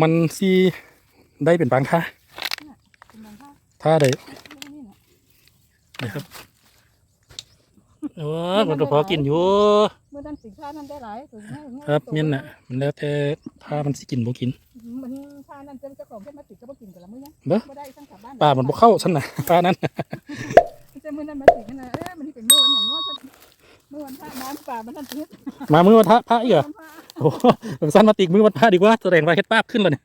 มันสิได้เป็นบางท่าเป็นบางท่าท่าได้นี่นะนะครับโอ้มันก็พอกินอยู่เมื่อนั้นสินค้านั้นได้หลายถึงให้ให้ครับตัวเมียนน่ะ มันแล้วแต่ท่ามันสิกินบ่กิน มันท่านั้นเจ้าของแค่มาติดก็บ่กินกันละมื้อนี้เด้อบ่ได้ทั้งกลับบ้านปลามันบ่เข้าซั่นน่ะปลานั้นแต่มื้อนั้นมาติดกันนะเอ้ยมันนี่เป็นมื้อวันอย่างง้อซะมื้อวันพระน้ำป่ามันนั่นติดมามื้อวันพระพระอีกเหรอ วันพระโอ้โหสั้นมาติกมื้อวันพระดีกว่าแสดงว่าเฮ็ดป้าบขึ้นแล้วเนี่ย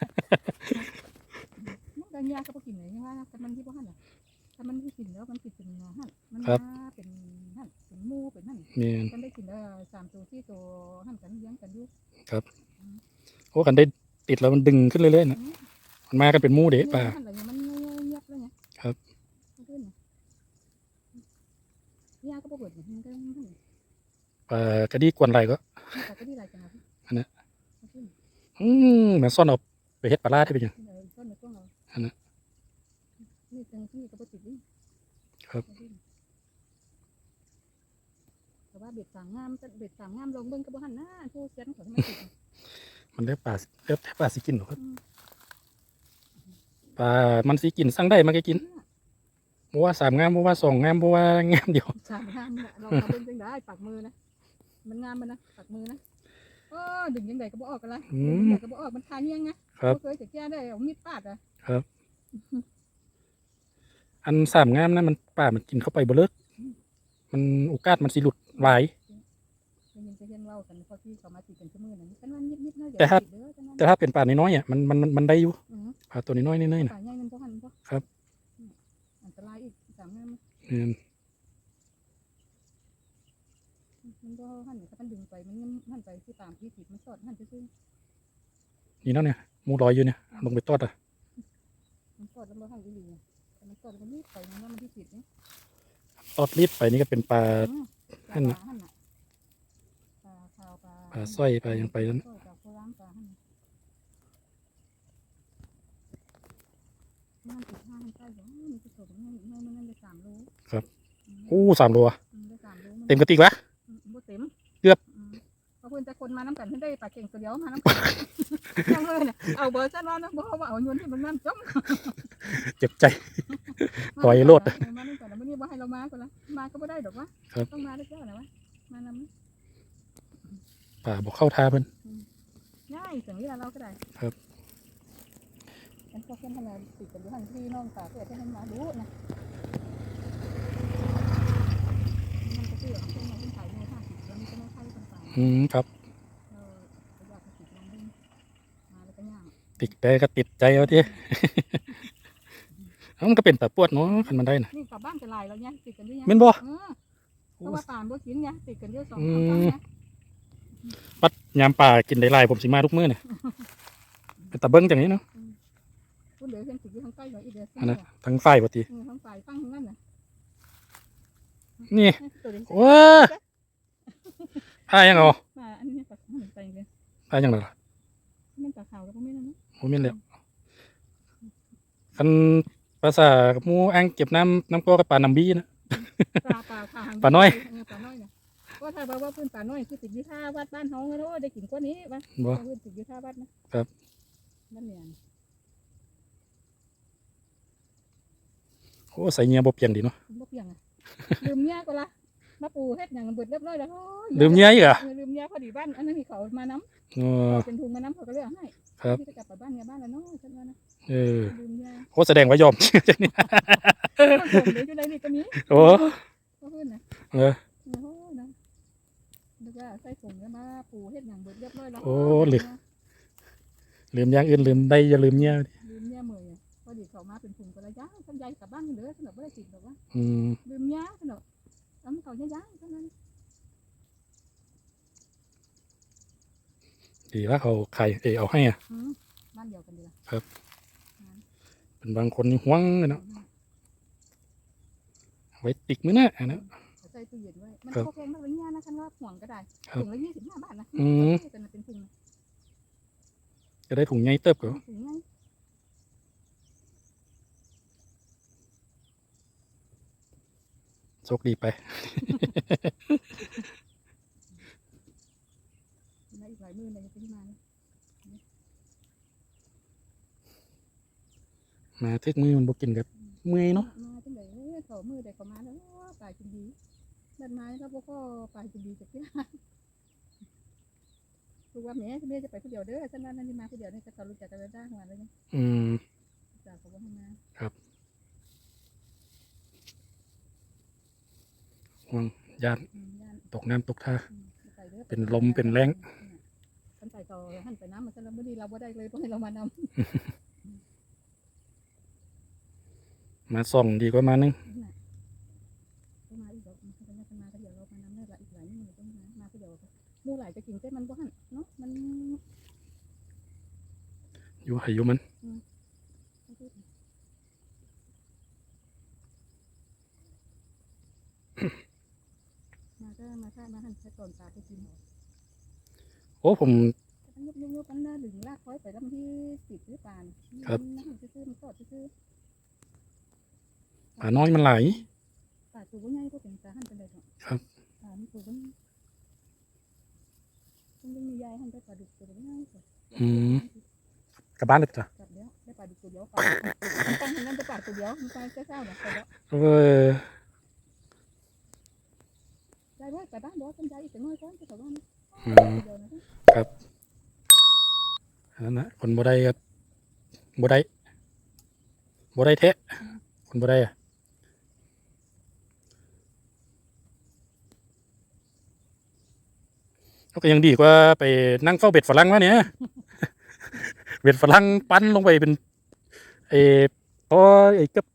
มันได้ยากก็บ่กินเลยว่าแต่มันที่บ่หั่นน่ะถ้ามันที่กินแล้วมันติดเป็นหั่นมันครับมาเป็นหั่นเป็นหมู่เป็นหั่นแม่นกันได้กินเออสามตัวที่ตัวหั่นกันเลี้ยงกันอยู่โอ้กันได้ติดแล้วมันดึงขึ้นเรื่อยๆน่ะมันมากันเป็นหมู่เด้ปลาหั่นอะไรอย่างมันเงียบๆเลยไงครับมันขึ้นน่ะยากก็บ่เบิดมันก็หั่นปลากระดีกวนไหลก็มันก็ดีหลายจังครับ อันนั้นมันขึ้นอืมเหมือนซ่อนเอาไปเฮ็ดปลาร้าได้เป็นหยังเออต้นในกล้องเราอันนั้นนี่จังที่ก็บ่ติดนี่ครับแต่ว่าเบ็ดสามงามแต่เบ็ดสามงามลงเบิ่งก็บ่หันหน้าผู้เสียนเขาให้มันติดมันได้ปลาเลือกแต่ปลาสิกินหรอกครับอืมปลามันสิกินสั่งได้มันก็กินบ่ว่าสามงามบ่ว่าสองงามบ่ว่างามเดียวสามงามน่ะเราเอาเบิ่งจังได้ปักมือนะมันงามมันนะปักมือนะ เออดึงยังไงก็บ่ออกกันละอืดึงมยังไงก็บ่ออกมันคาเนียงนะครับ บ่เคยจะแก้ได้เอามีดปาดอะอันสามงามนะมันปลามันกินเข้าไปบ่เลิก มันโอกาสมันสิหลุดหลายได้ยินจะเห็นเล่ากันพอที่เขามาติดกันชั่วโมงนั้นกันว่านิดๆนะอย่าแต่ถ้าติดเด้อกันนั้นแต่ถ้าเป็นปลาน้อยๆอะมันมันมันมันได้อยู่อือปลาตัวน้อยๆเน้อยๆน่ะป่าใหญ่มันบ่หันบ่ครับอืมอันตรายอีกสามงามแม่น มันก็หันถ้ามันดึงไปมันหันไปที่ตามที่ติดมันสอดหันไปซึ่งนี่เนาะเนี่ยหมูลอยอยู่เนี่ยลงไปตอดอะมันสอดแล้วมันหันอีหลีไงแต่มันสอดแล้วมันรีบไปมันว่ามันที่ติดนี่ตอดรีดไปนี่ก็เป็นปลาอืมหั่นน่ะปลาหั่นน่ะปลาขาวปลาปลาสร้อยปลาหยังไปนั้นสร้อยปลาโคราณปลาหั่นน่ะมันติดห้ามันใกล้อยู่มันจะสดมันมันมันได้สามโลครับอืมโอ้สามโลอะอืมได้สามโลมันเต็มกระติกวะอืมบ่ เต็มเกือบมเพราะเพิ่นแต่คนมาน้ำกันเพิ่นได้ปลาเก่งตัวเดียวมาน้ำกันยังเลยน่ะเอาเบอร์ซะว่านะบ่เอาว่าเอาโยนที่มันน้ำจ้มเจ็บใจปล่อยโลดเออมาน้ำกันแล้วมื้อนี้บ่ให้เรามาก่อนละมาก็บ่ได้ดอกวะครับต้องมาได้เจ้านะวะมานำปลาบอกเข้าท่าเพิ่นง่ายถึงเวลาเราก็ได้ครับฉันก็เพิ่นทำงานติดกันอยู่หันที่น้องฝากเพื่อให้มันมาดูนะมันก็คือเพิ่น อืมครับๆเราเราอยากจะติดลงเพิ่นมาแล้วก็ย่างติดแต่ก็ติดใจเอาที่เอ้ามันก็เป็นตาปวดเนาะคันมันได้น่ะนี่กลับบ้านจะลายแล้วเนี่ยติดกันด้วยเนี่ยแม่นบ่เออเพราะว่าป่านบ่กินเนี่ยติดกันเยอะสองอืสามมครั้งเนี่ยปัดยามป่ากินได้หลายผมสิมาทุกมื้อเนี่ยเป็นตาเบิ้งจังนี้เนาะพูดเหลือเพียงติดอยู่ข้างใต้หน่อยอีกเดียวอันนั้นทั้งฝ่ายปกติเออข้างฝ่ายฟังทั้งนั้นน่ะนี่ตัวนี้ โอ้ยพายังเอามาอันนี้ปลาขาวไปเลยพายังไงล่ะมันปลาขาวก็ไม่นั่นนะโอ้แม่นแล้วคันภาษาหมู่อ่างเก็บน้ำน้ำก็กับปลาน้ำบี้นะปลาปลาปลาหางปลาน้อยเปลาน้อยน่ะว่าถ้าบอกว่าพื้นปลาน้อยคือติดอยู่ท่าวัดบ้านเฮาเนาะได้กินกว่านี้วะบ่พื้นติดอยู่ท่าวัดนะครับบ้านเนี่ยโอ้ใส่เงียบ่เปลี่ยนดีเนาะบ่เปียงอะลืมเนี่ยก็ละ มาปูเฮ็ดหยังเบิดเรียบร้อยแล้วโอ้ยลืมเงียอีกเหรอะเออลืมเนี่ยพอดีบ้านอันนั้นมีเขามาน้ำอ๋อเป็นถุงมาน้ำเขาก็เลยเอาให้ครับที่จะกลับไปบ้านเนี่ยบ้านแล้วเนาะฉันว่านะเออลืมเนี่ยโอ้แสดงว่ายอมจังนี่ผมเดี๋ยวอยู่ในนี่ก็มีโอ้ก็เพื่อนนะเออโอ้โหนะแล้วก็ใส่ถุงแล้วมาปูเฮ็ดหยังเบิดเรียบร้อยแล้วโอ้ลืม ลืมอย่างอื่นลืมได้อย่าลืมเงียลืมเนี่ยเมื่อยอะพอดีเขามาเป็นถุงก็เลยย่างทำใหญ่กลับบ้านเด้อสนุกไม่ได้จิตหรอกว่า อืมลืมเนี่ยสนุกทำ เขาย่างๆเท่านั้นดีว่าเขาใครเออเอาให้อะ อืมบ้านเดียวกันดีละเป็นบางคนนี่หวงเลยเนาะไว้ติกมื้อหน้าอันนั้นใส่ตู้เย็นไว้ มันครับโอเคมากเลยเนี่ยนะคันว่าห่วงก็ได้ครับ ถุงละยี่สิบห้าบาทนะอืมแต่มันเป็นถุงนะจะได้ถุงใหญ่เติบก็ถุงไง โชคดีไปในอีกหลายมือเลยจะขึ้นมานะมาทึกมือมันบ่กินกับเมื่อยเนาะมาจังได๋เขามือได้เขามาแล้วปลากินดีบ้านไม้ครับบ่ก็ปลากินดีจักเที่ยคือว่าแม่แม่จะไปผู้เดียวเด้อฉันว่านั่นนี่มาผู้เดียวนี่จะเขารู้จักกันแล้วได้หัวแล้วนี่อืมจากเขาบ่ให้มา ห่วงยานอืมย่านตกน้ำตกท่าอืมไปด้อเป็นลมเป็นแรงฉันไปต่อหันไปน้ำมันฉันเราบ่ดีเราบ่ได้เลยต้องให้เรามานำมาส่องดีกว่ามานึงนั่นน่ะต้องมาอีกดอกมันจะมามาก็เดี๋ยวเรามานำได้ละอีกหลายมื้อต้องมามาก็เดี๋ยวหมู่หลายจะกินแต่มันบ่หันเนาะมันอยู่ให้อยู่มัน มาก็มาค่ะมาหันใช้ตอนปลาไปกินโอ้ผมต้องยุบยุบยุบมันน่าดึงลากค้อยไปแล้วมันที่ติดหรือปานครับมันซื่อๆมันกอดซื่อปลาน้อยมันไหลายปลาตัวใหญ่ก็เป็นปลาหันเป็นไรเนาะครับปลามันตัวมันมันยังมียายหันไปปลาดุกตัวง่ายกว่าอืมกลับบ้านเลยจ้ะจับเดียวได้ปลาดุกตัวเดียวปลามันตั้งให้นั่นจะปลาตัวเดียวมันไปเจ้าๆเนี่ยไปแล้วเออ ยายว่าไปบ้านบอกกันยายอีกแต่น้อยก่อนจะถามว่าอืมเดียวนะอันนั้นนะคนบ่ได้ก็บ่ได้บ่ได้แท้คนบ่ได้อะก็ยังดีกว่าไปนั่งเฝ้าเบ็ดฝรั่งวะเนี่ยเบ็ดฝรั่งปั้นลงไปเป็นไอ้ตอไอ้กับ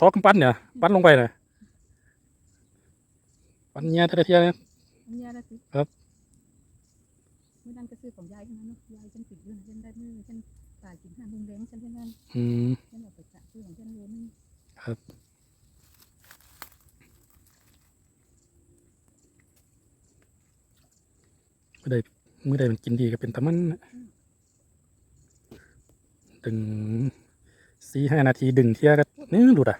ตอกำปั้นเนี่ย ปั้นลงไปน่ะ ปั้นเนี้ยแต่ละเทียเนี่ยอันนี้นะสิครับเมื่อนั้นก็ซื้อของยายขึ้นมาเนาะยายฉันติดอยู่ฉันได้มือฉันปลากินห้าโมงแรงฉันเท่านั้นอืมฉันเอาไปจับซื้อของฉันเลยนึงครับเมื่อใดเมื่อใดมันกินดีก็เป็นตะมันน่ะดึงสี่ห้านาทีดึงเที่ยก็นี่หลุดอะ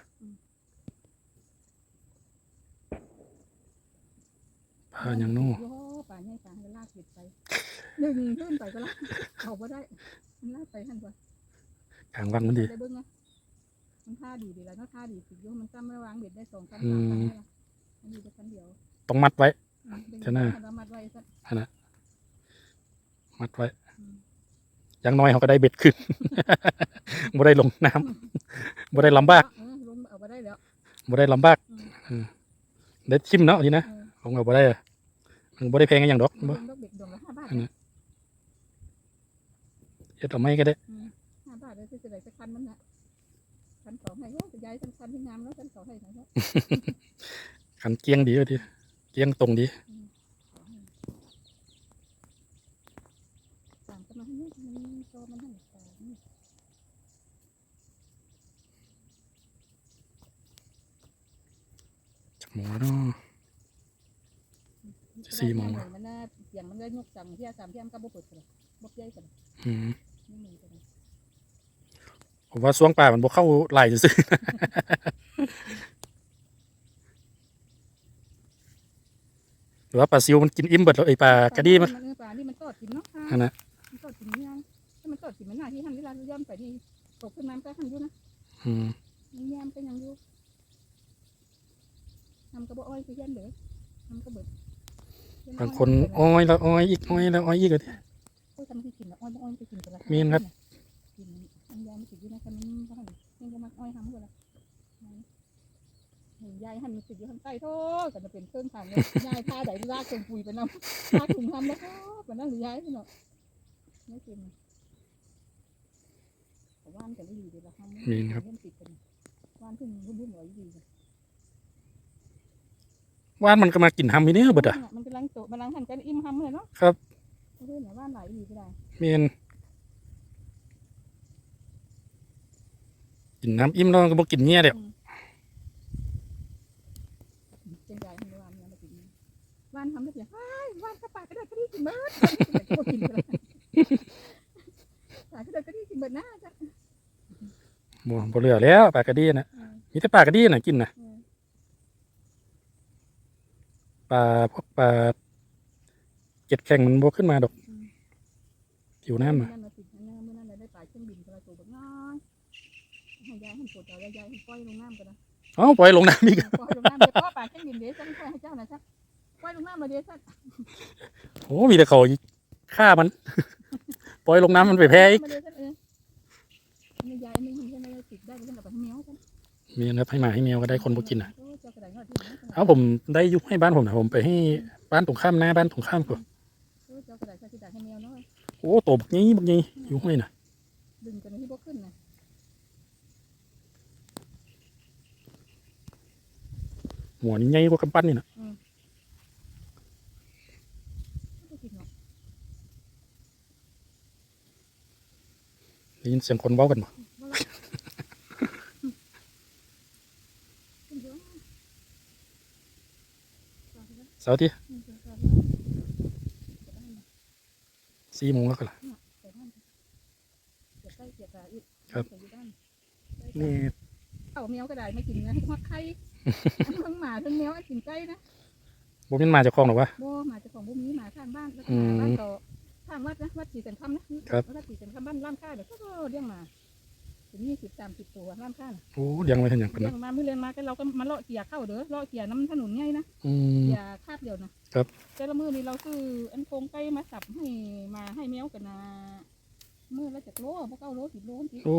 พายังโน่โอ้ป่าใหญ่ป่าให้ลากเห็ดไปหนึ่งขึ้นไปก็ลากเขาบ่ได้มันลากไปหันไปกลางวันมันดีได้เบิ้งไงมันท่าดีดีแล้วเนาะท่าดีสิโยมันจำไม่วางเบ็ดได้สองคันอืสามมคันได้ละมันมีแต่คันเดียวต้องมัดไว้อืมดึงใช่ไหมแล้วมัดไว้ซะมัดไว้อืมอย่างน้อยเขาก็ได้เบ็ดขึ้นบ่ได้ลงน้ำบ่ได้ลำบากเออลงเอาไปได้แล้วบ่ได้ลำบากอืมอืมได้ชิมเนาะทีนะเออลงเอาบ่ได้อะมัน บ่ได้แพงอย่างดอกลบ่งดอกเบ็ดดวงละห้าบาทอันนั้นเฮ็ดเอาไม่ก็ได้อืมห้าบาทเลยที่จะได้สักคันมันน่ะคันสองให้โอ้จะย้ายคันคันที่งามแล้วคันสองให้ไหนเนาะขันเกียงดีก็ดีเกียงตรงดีสามก็มาให้นี่มันโตมันให้สามนี่จักโมงแล้วเนาะ สี่โมงได้มันน่าเสียงมันได้ยกจังเที่ยสามเที่ยมนก็บ่เปิดกันบ่ใหญ่กันอืมนี่มีกันผมว่าสวงป่ามันบ่เข้าไหลซื่อๆหรือว่าปลาซิวมันกินอิ่มเบิดแล้วไอ้ปลากระดีมันเออปลานี่มันตอดกินเนาะอันนั้นมันตอดกินยังถ้ามันตอดกินมันหน้าที่หันเวลาย่ำไปที่ตกขึ้นน้ำก็หันอยู่นะอืมมันแยมก็ยังอยู่ทำกระบอกอ้อยคือยันเด้อทำกระเบิด บางคนอ้อยแล้วอ้อยอีกอ้อยแล้วอ้อยอีกก็ดีโอ้ยทำที่กินแล้วอ้อยบ่อ้อยไปกินกันละมีนครับกินอันยายมันติดอยู่นะแต่มันบ่หันยังจะมาอ้อยทำกันละยายหันมันติดอยู่ข้างใต้โทษกันจะเป็นเครื่องทางเลยยายพาไดลากถุงปุ๋ยไปนำลากถุงทำแล้วก็ปนั่นหรือยายพี่เนาะไม่กินแต่ว่านกันไม่ดีเลยละครับมีนครับเริ่มติดกันว่านเพิ่งรุ่นๆหน่อยดีเลย ว่านมันก็มากินหำอีเนี่ยเบิดอะ มันกำลังโตมันกำลังหันกันอิ่มห้ำเลยเนาะครับเพื่อนเนี่ยว่านหลายดีก็ได้เมียนกินน้ำอิ่มแล้วก็บ่กินเงี้ยเดี๋ยวเป็นใหญ่ทำว่านเนี่ยมากินว่านทำได้เพียงว้ายว่านกระปากก็ได้ก็ได้กินเบิดก็กินกันปากก็ได้ก็ได้กินเบิดหน้าจ้ะบ่บ่เหลือแล้วปลากระดีน่ะมีแต่ปลากระดีน่ะกินน่ะ ปลาพวกปลาเก็ดแข็งมันบ่ขึ้นมาดอกผิวน้ำอะนั่นมาติดนั่นเมื่อนั้นได้ปลาเครื่องบินกระตัวแบบน้อยให้ยายให้ปวดเอายายยายให้ปล่อยลงน้ำกันนะเอ้าปล่อยลงน้ำอีกปล่อยลงน้ำเดี๋ยวพ่อปากแค่ดินเดี๋ยวฉันปล่อยให้เจ้าหน่อยสักปล่อยลงน้ำมาเดี๋ยวสักโอ้มีแต่เขาฆ่ามัน ปล่อยลงน้ำมันไปแพ้อีกมาเดี๋ยวสักเออนี่ยายไม่ยินใช่ไหมติดได้ก็ต้องไปให้แมวกันมีนะครับให้หมาให้แมวก็ได้คนบ่กินอะโอ้ เจ้ากระไดหน่อยที่ไหนเอาผมได้ยุคให้บ้านผมนะผมไปให้บ้านตรงข้ามหน้าบ้านตรงข้ามก่อนโอ้เจ้ากระไดที่ได้ให้แมวน้อยโอ้โตบักนี้บักนี้ยุคให้น่ะดึงกันที่พวกขึ้นนะหัวนี่ใหญ่กว่ากำปั้นนี่นะไม่กินหรอกได้ยินเสียงคนเว้ากันบ่ขึ้นเยอะ เสาร์ที่สี่โมงแล้วก็ล่ะนี่เอาแมวก็ได้ไม่กินนะหัวไข่ทั้งหมาทั้งแมวกินไก่นะบ่แม่นมาเจากของหรอกวะบ่หมาเจ้าของบุ้มีหมาข้างบ้านแล้วก็หมาบ้านต่อข้างวัดนะวัดสีสันคำนะครับวัดสีสันคำบ้านร้านค้าเดี๋ยวก็เลี้ยงหมา ถึงยี่สิบสามสิบตัวร้านค้าน่ะโอ้เลี้ยงไว้เห็นอย่างกันเลี้ยนะงมาไม่เลี้ยงมาก็เราก็มาเลาะเกี่ยเข้าเด้อเลาะเกี่ยน้ำถนนไงนะอืม เกี่ยคาบเดียวนะครับ แต่ละมือนี่เราซื้ออันโครงไก่มาสับให้มาให้แมวกันนะมือละจากโลพวกเก้าโลสิบโลสิโอ้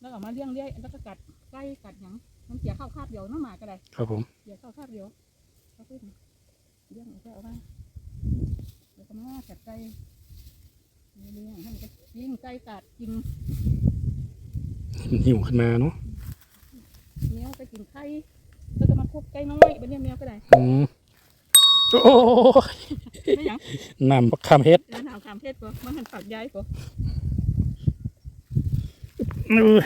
แล้วก็มาเลี้ยงเลี้ยงแล้วก็กัดไก่กัดหยังมันเกี่ยเข้าคาบเดียวเน้องหมาก็ได้ ครับผมเกี่ยเข้าคาบเดียวเขาพูดเลี้ยงเอาไปเอาไปแล้วก็มากัดไก่เลี้ยงให้มันก็ยิงไก่กัดกิน มันหิวขึ้นมาเนาะแมวไปกินไข่แล้วก็มาคุกไก่น้อยเป็นเนี่ยแมวก็ได้อืมโอ้ไม่หยังน้ำบักคำเฮ็ดเดินหาคามเพศปะมันหันปากยายปะเออ